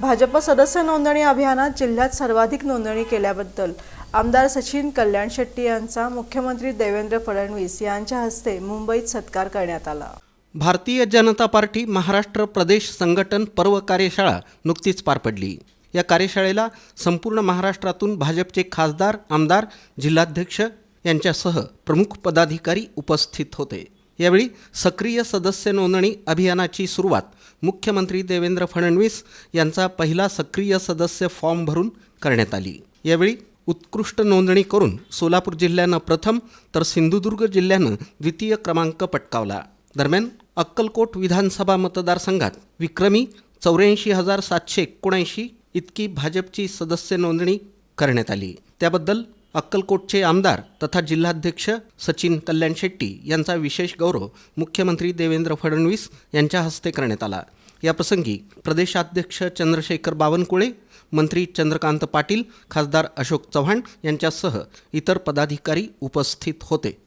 भाजप सदस्य नोंदणी अभियानात जिल्ह्यात सर्वाधिक नोंदणी केल्याबद्दल आमदार सचिन कल्याण शेट्टी यांचा मुख्यमंत्री देवेंद्र फडणवीस यांच्या हस्ते मुंबईत सत्कार करण्यात आला. भारतीय जनता पार्टी महाराष्ट्र प्रदेश संघटन पर्व कार्यशाळा नुकतीच पार पडली. या कार्यशाळेला संपूर्ण महाराष्ट्रातून भाजपचे खासदार आमदार जिल्हाध्यक्ष यांच्यासह प्रमुख पदाधिकारी उपस्थित होते. यावेळी सक्रिय सदस्य नोंदणी अभियानाची सुरुवात मुख्यमंत्री देवेंद्र फडणवीस यांचा पहिला सक्रिय सदस्य फॉर्म भरून करण्यात आली. यावेळी उत्कृष्ट नोंदणी करून सोलापूर जिल्ह्यानं प्रथम तर सिंधुदुर्ग जिल्ह्यानं द्वितीय क्रमांक पटकावला. दरम्यान अक्कलकोट विधानसभा मतदारसंघात विक्रमी चौऱ्याऐंशी हजार सातशे एकोणऐंशी इतकी भाजपची सदस्य नोंदणी करण्यात आली. त्याबद्दल अक्कलकोटचे आमदार तथा जिल्हाध्यक्ष सचिन कल्याण शेट्टी यांचा विशेष गौरव मुख्यमंत्री देवेंद्र फडणवीस यांच्या हस्ते करण्यात आला. याप्रसंगी प्रदेशाध्यक्ष चंद्रशेखर बावनकुळे मंत्री चंद्रकांत पाटील खासदार अशोक चव्हाण यांच्यासह इतर पदाधिकारी उपस्थित होते.